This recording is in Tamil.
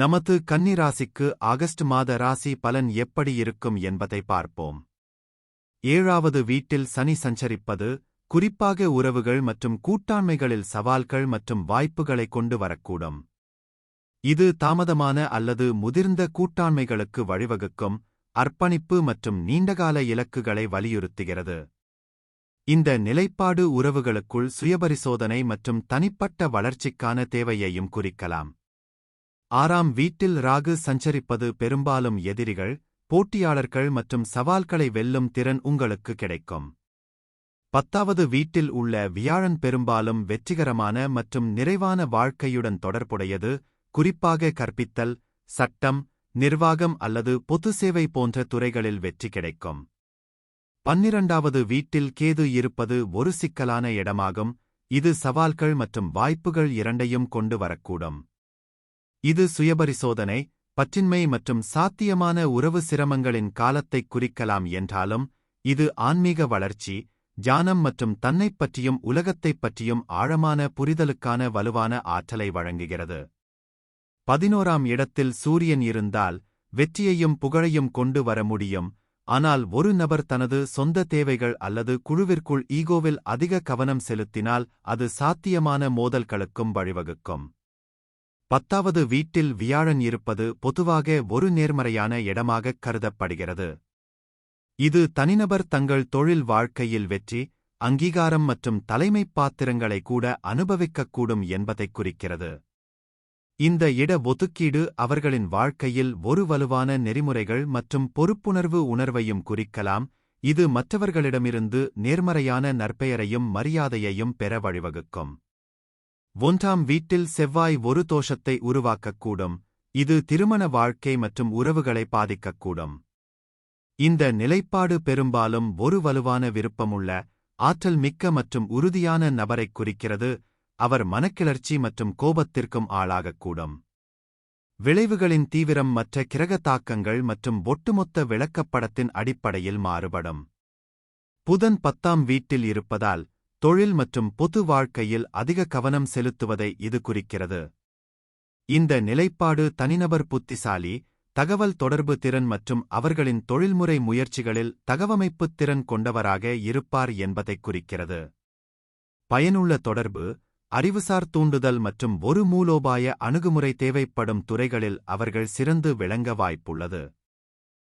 நமது கன்னிராசிக்கு ஆகஸ்ட் மாத ராசி பலன் எப்படி இருக்கும் என்பதை பார்ப்போம். ஏழாவது வீட்டில் சனி சஞ்சரிப்பது குறிப்பாக உறவுகள் மற்றும் கூட்டாண்மைகளில் சவால்கள் மற்றும் வாய்ப்புகளை கொண்டு வரக்கூடும். இது தாமதமான அல்லது முதிர்ந்த கூட்டாண்மைகளுக்கு வழிவகுக்கும் அர்ப்பணிப்பு மற்றும் நீண்டகால இலக்குகளை வலியுறுத்துகிறது. இந்த நிலைப்பாடு உறவுகளுக்குள் சுயபரிசோதனை மற்றும் தனிப்பட்ட வளர்ச்சிக்கான தேவையையும் குறிக்கலாம். ஆறாம் வீட்டில் ராகு சஞ்சரிப்பது பெரும்பாலும் எதிரிகள் போட்டியாளர்கள் மற்றும் சவால்களை வெல்லும் திறன் உங்களுக்கு கிடைக்கும். பத்தாவது வீட்டில் உள்ள வியாழன் பெரும்பாலும் வெற்றிகரமான மற்றும் நிறைவான வாழ்க்கையுடன் தொடர்புடையது குறிப்பாக கற்பித்தல் சட்டம் நிர்வாகம் அல்லது பொது சேவை போன்ற துறைகளில் வெற்றி கிடைக்கும். பன்னிரண்டாவது வீட்டில் கேது இருப்பது ஒரு சிக்கலான இடமாகும் இது சவால்கள் மற்றும் வாய்ப்புகள் இரண்டையும் கொண்டு வரக்கூடும். இது சுயபரிசோதனை பற்றின்மை மற்றும் சாத்தியமான உறவு சிரமங்களின் காலத்தைக் குறிக்கலாம் என்றாலும் இது ஆன்மீக வளர்ச்சி ஜானம் மற்றும் தன்னைப் பற்றியும் உலகத்தைப் பற்றியும் ஆழமான புரிதலுக்கான வலுவான ஆற்றலை வழங்குகிறது. பதினோராம் இடத்தில் சூரியன் இருந்தால் வெற்றியையும் புகழையும் கொண்டு வர முடியும் ஆனால் ஒரு நபர் தனது சொந்த தேவைகள் அல்லது குழுவிற்குள் ஈகோவில் அதிக கவனம் செலுத்தினால் அது சாத்தியமான மோதல்களுக்கும் வழிவகுக்கும். பத்தாவது வீட்டில் வியாழன் இருப்பது பொதுவாக ஒரு நேர்மறையான இடமாகக் கருதப்படுகிறது. இது தனிநபர் தங்கள் தொழில் வாழ்க்கையில் வெற்றி அங்கீகாரம் மற்றும் தலைமைப் பாத்திரங்களை கூட அனுபவிக்கக்கூடும் என்பதைக் குறிக்கிறது. இந்த இட ஒதுக்கீடு அவர்களின் வாழ்க்கையில் ஒரு வலுவான நெறிமுறைகள் மற்றும் பொறுப்புணர்வு உணர்வையும் குறிக்கலாம். இது மற்றவர்களிடமிருந்து நேர்மறையான நற்பெயரையும் மரியாதையையும் பெற வழிவகுக்கும். ஒன்றாம் வீட்டில் செவ்வாய் ஒரு தோஷத்தை உருவாக்கக்கூடும். இது திருமண வாழ்க்கை மற்றும் உறவுகளை பாதிக்கக்கூடும். இந்த நிலைப்பாடு பெரும்பாலும் ஒரு வலுவான விருப்பமுள்ள ஆற்றல் மிக்க மற்றும் உறுதியான நபரைக் குறிக்கிறது. அவர் மனக்கிளர்ச்சி மற்றும் கோபத்திற்கும் ஆளாகக்கூடும். விளைவுகளின் தீவிரம் மற்ற கிரக தாக்கங்கள் மற்றும் ஒட்டுமொத்த விளக்கப்படத்தின் அடிப்படையில் மாறுபடும். புதன் பத்தாம் வீட்டில் இருப்பதால் தொழில் மற்றும் பொது வாழ்க்கையில் அதிக கவனம் செலுத்துவதை இது குறிக்கிறது. இந்த நிலைப்பாடு தனிநபர் புத்திசாலி தகவல் தொடர்பு திறன் மற்றும் அவர்களின் தொழில்முறை முயற்சிகளில் தகவமைப்புத் திறன் கொண்டவராக இருப்பார் என்பதைக் குறிக்கிறது. பயனுள்ள தொடர்பு அறிவுசார் தூண்டுதல் மற்றும் ஒரு மூலோபாய அணுகுமுறை தேவைப்படும் துறைகளில் அவர்கள் சிறந்து விளங்க வாய்ப்புள்ளது.